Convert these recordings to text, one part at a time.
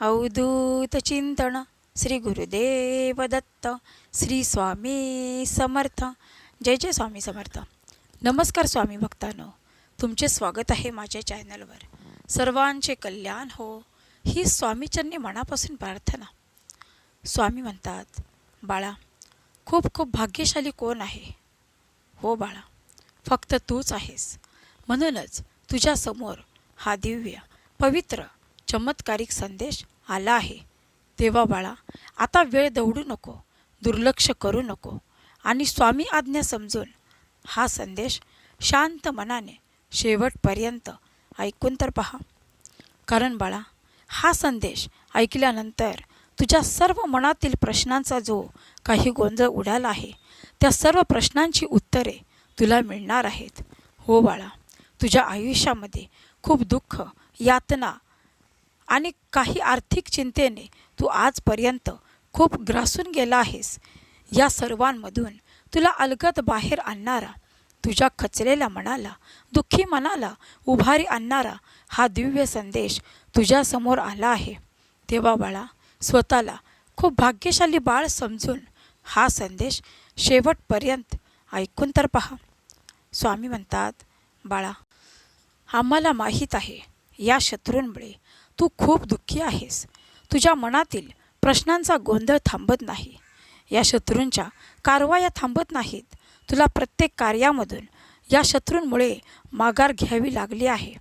अवधूत चिंतन श्री गुरुदेव दत्त श्री स्वामी समर्थ जय जय स्वामी समर्थ नमस्कार स्वामी भक्तांनो तुमचे स्वागत आहे माझ्या चॅनलवर सर्वांचे कल्याण हो ही स्वामीचरणी मनापासून प्रार्थना स्वामी म्हणतात बाळा खूप खूप भाग्यशाली कोण आहे हो बाळा फक्त तूच आहेस म्हणूनच तुझ्यासमोर हा दिव्य पवित्र चमत्कारिक संदेश आला आहे. तेव्हा बाळा आता वेळ दौडू नको दुर्लक्ष करू नको आणि स्वामी आज्ञा समजून हा संदेश शांत मनाने शेवटपर्यंत ऐकून तर पहा. कारण बाळा हा संदेश ऐकल्यानंतर तुझ्या सर्व मनातील प्रश्नांचा जो काही गोंधळ उडाला आहे त्या सर्व प्रश्नांची उत्तरे तुला मिळणार आहेत. हो बाळा तुझ्या आयुष्यामध्ये खूप दुःख यातना आणि काही आर्थिक चिंतेने तू आजपर्यंत खूप ग्रासून गेला आहेस. या सर्वांमधून तुला अलगद बाहेर आणणारा तुझ्या खचलेल्या मनाला दुःखी मनाला उभारी आणणारा हा दिव्य संदेश तुझ्यासमोर आला आहे. तेव्हा बाळा स्वतःला खूप भाग्यशाली बाळ समजून हा संदेश शेवटपर्यंत ऐकून तर पहा. स्वामी म्हणतात बाळा आम्हाला माहीत आहे या शत्रूंमुळे तू खूप दुःखी आहेस. तुझ्या मनातील प्रश्नांचा गोंधळ थांबत नाही. या शत्रूंच्या कारवाया थांबत नाहीत. तुला प्रत्येक कार्यामधून या शत्रूंमुळे माघार घ्यावी लागली आहे.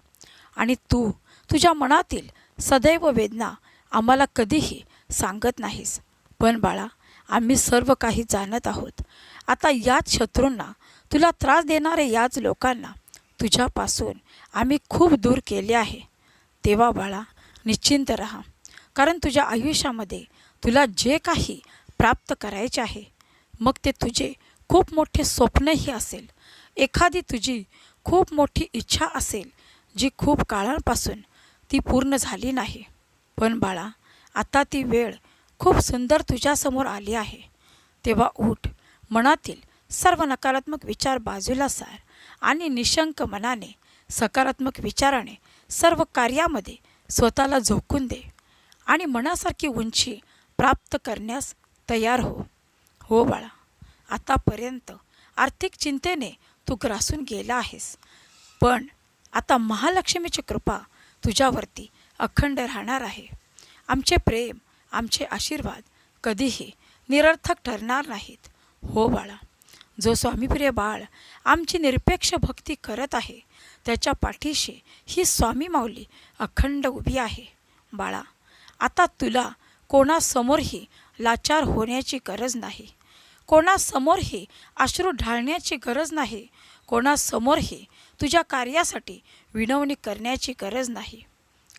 आणि तू तुझ्या मनातील सदैव वेदना आम्हाला कधीही सांगत नाहीस. पण बाळा आम्ही सर्व काही जाणत आहोत. आता याच शत्रूंना तुला त्रास देणारे याच लोकांना तुझ्यापासून आम्ही खूप दूर केले आहे. तेव्हा बाळा निश्चिंत राहा. कारण तुझ्या आयुष्यामध्ये तुला जे काही प्राप्त करायचे आहे मग ते तुझे खूप मोठे स्वप्नही असेल. एखादी तुझी खूप मोठी इच्छा असेल जी खूप काळापासून ती पूर्ण झाली नाही. पण बाळा आता ती वेळ खूप सुंदर तुझ्यासमोर आली आहे. तेव्हा उठ मनातील सर्व नकारात्मक विचार बाजूला सार आणि निशंक मनाने सकारात्मक विचाराने सर्व कार्यामध्ये स्वतःला झोकून दे आणि मनासारखी उंची प्राप्त करण्यास तयार हो. हो बाळा आतापर्यंत आर्थिक चिंतेने तू ग्रासून गेला आहेस पण आता महालक्ष्मीची कृपा तुझ्यावरती अखंड राहणार आहे. आमचे प्रेम आमचे आशीर्वाद कधीही निरर्थक ठरणार नाहीत. हो बाळा जो स्वामीप्रिय बाळ आमची निरपेक्ष भक्ती करत आहे त्याच्या पाठीशी ही स्वामी माऊली अखंड उभी आहे. बाळा आता तुला कोणासमोरही लाचार होण्याची गरज नाही. कोणासमोरही अश्रू ढाळण्याची गरज नाही. कोणासमोरही तुझ्या कार्यासाठी विनवणी करण्याची गरज नाही.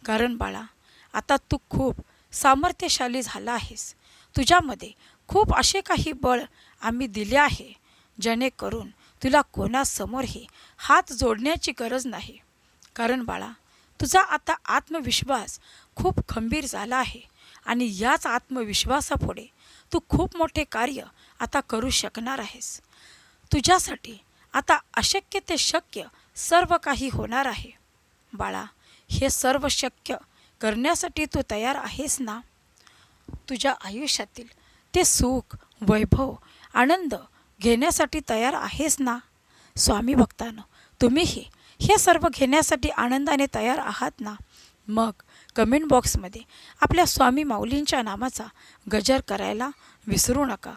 कारण बाळा आता तू खूप सामर्थ्यशाली झाला आहेस. तुझ्यामध्ये खूप असे काही बळ आम्ही दिले आहे जेणेकरून तुला कोणासमोरही हात जोडण्याची गरज नाही. कारण बाळा तुझा आता आत्मविश्वास खूप खंबीर झाला आहे आणि याच आत्मविश्वासापुढे तू खूप मोठे कार्य आता करू शकणार आहेस. तुझ्यासाठी आता अशक्य ते शक्य सर्व काही होणार आहे. बाळा हे सर्व शक्य करण्यासाठी तू तयार आहेस ना? तुझ्या आयुष्यातील ते सुख वैभव आनंद घेण्यासाठी तयार आहेस ना? स्वामी भक्तानं तुम्हीही हे सर्व घेण्यासाठी आनंदाने तयार आहात ना? मग कमेंट बॉक्समध्ये आपल्या स्वामी माऊलींच्या नामाचा गजर करायला विसरू नका.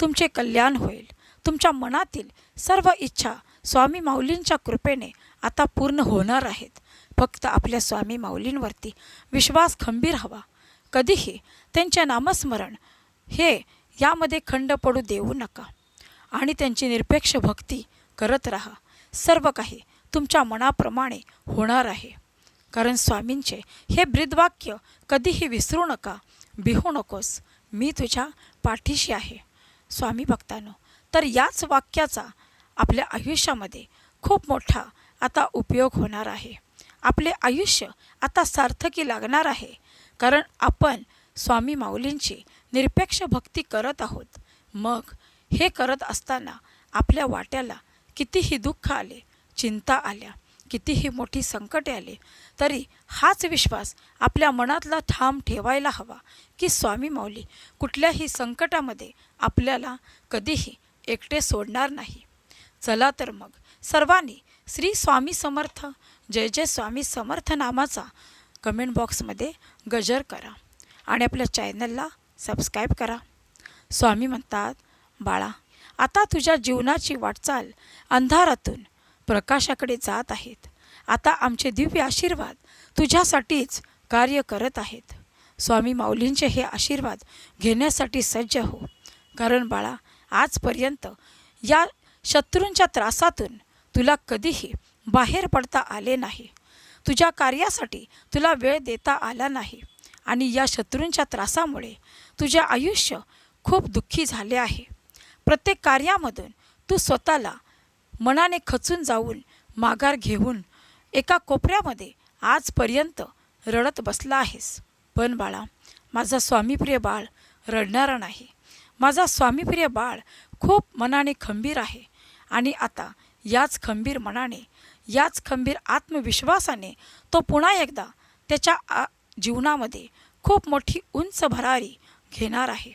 तुमचे कल्याण होईल. तुमच्या मनातील सर्व इच्छा स्वामी माऊलींच्या कृपेने आता पूर्ण होणार आहेत. फक्त आपल्या स्वामी माऊलींवरती विश्वास खंबीर हवा. कधीही त्यांचे नामस्मरण हे यामध्ये खंड पडू देऊ नका. आणि त्यांची निरपेक्ष भक्ती करत राहा. सर्व काही तुमच्या मनाप्रमाणे होणार आहे. कारण स्वामींचे हे ब्रीदवाक्य कधीही विसरू नका बिहू नकोस. मी तुझ्या पाठीशी आहे. स्वामी भक्तानो तर याच वाक्याचा आपल्या आयुष्यामध्ये खूप मोठा आता उपयोग होणार आहे. आपले आयुष्य आता सार्थकी लागणार आहे. कारण आपण स्वामी माऊलींची निरपेक्ष भक्ती करत आहोत. मग हे करत असताना आपल्या वाट्याला कितीही दुःख आले चिंता आल्या कितीही मोठी संकटे आले तरी हाच विश्वास आपल्या मनातला ठाम ठेवायला हवा की स्वामी माऊली कुठल्याही संकटामध्ये आपल्याला कधीही एकटे सोडणार नाही. चला तर मग. सर्वांनी श्री स्वामी समर्थ जय जय स्वामी समर्थ नामाचा कमेंट बॉक्समध्ये गजर करा आणि आपल्या चॅनलला सबस्क्राईब करा. स्वामी म्हणतात बाळा आता तुझ्या जीवनाची वाटचाल अंधारातून प्रकाशाकडे जात आहेत. आता आमचे दिव्य आशीर्वाद तुझ्यासाठीच कार्य करत आहेत. स्वामी माऊलींचे हे आशीर्वाद घेण्यासाठी सज्ज हो. कारण बाळा आजपर्यंत या शत्रूंच्या त्रासातून तुला कधीही बाहेर पडता आले नाही. तुझ्या कार्यासाठी तुला वेळ देता आला नाही. आणि या शत्रूंच्या त्रासामुळे तुझे आयुष्य खूप दुःखी झाले आहे. प्रत्येक कार्यामधून तू स्वतःला मनाने खचून जाऊन माघार घेऊन एका कोपऱ्यामध्ये आजपर्यंत रडत बसला आहेस. पण बाळा माझा स्वामीप्रिय बाळ रडणारा नाही. माझा स्वामीप्रिय बाळ खूप मनाने खंबीर आहे आणि आता याच खंबीर मनाने याच खंबीर आत्मविश्वासाने तो पुन्हा एकदा त्याच्या आ जीवनामध्ये खूप मोठी उंच भरारी घेणार आहे.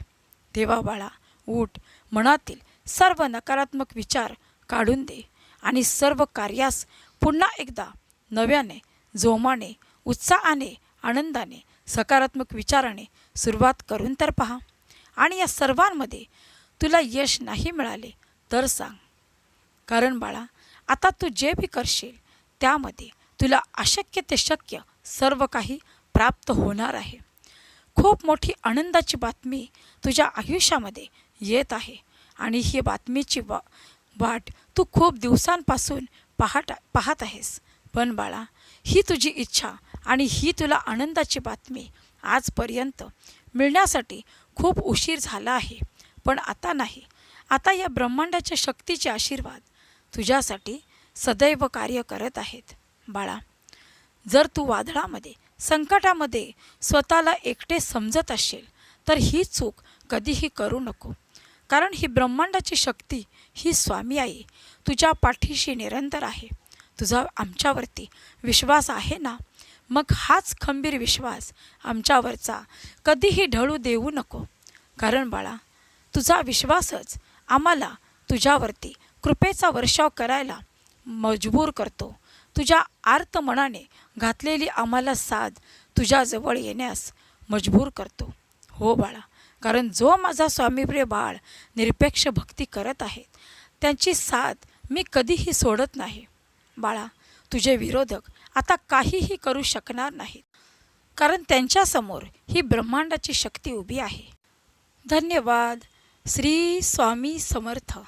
देवा बाळा उठ. मनातील सर्व नकारात्मक विचार काढून दे आणि सर्व कार्यास पुन्हा एकदा नव्याने जोमाने उत्साहाने आनंदाने सकारात्मक विचाराने सुरुवात करून तर पहा. आणि या सर्वांमध्ये तुला यश नाही मिळाले तर सांग. कारण बाळा आता तू जे बी करशील त्यामध्ये तुला अशक्य ते शक्य सर्व काही प्राप्त होणार आहे. खूप मोठी आनंदाची बातमी तुझ्या आयुष्यामध्ये येत आहे. आणि ही बातमीची वा वाट तू खूप दिवसांपासून पाहत पाहत आहेस. पण बाळा ही तुझी इच्छा आणि ही तुला आनंदाची बातमी आजपर्यंत मिळण्यासाठी खूप उशीर झाला आहे. पण आता नाही. आता या ब्रह्मांडाच्या शक्तीचे आशीर्वाद तुझ्यासाठी सदैव कार्य करत आहेत. बाळा जर तू वादळामध्ये संकटामध्ये स्वतःला एकटे समजत असेल तर ही चूक कधीही करू नको. कारण ही ब्रह्मांडाची शक्ती ही स्वामी आई तुझ्या पाठीशी निरंतर आहे. तुझा आमच्यावरती विश्वास आहे ना? मग हाच खंबीर विश्वास आमच्यावरचा कधीही ढळू देऊ नको. कारण बाळा तुझा विश्वासच आम्हाला तुझ्यावरती कृपेचा वर्षाव करायला मजबूर करतो. तुझ्या आर्त मनाने घातलेली आम्हाला साथ तुझ्याजवळ येण्यास मजबूर करतो. हो बाळा कारण जो माझा स्वामीप्रिय बाळ निरपेक्ष भक्ती करत आहेत त्यांची साथ मी कधीही सोडत नाही. बाळा तुझे विरोधक आता काहीही करू शकणार नाहीत. कारण त्यांच्यासमोर ही ब्रह्मांडाची शक्ती उभी आहे. धन्यवाद. श्री स्वामी समर्थ.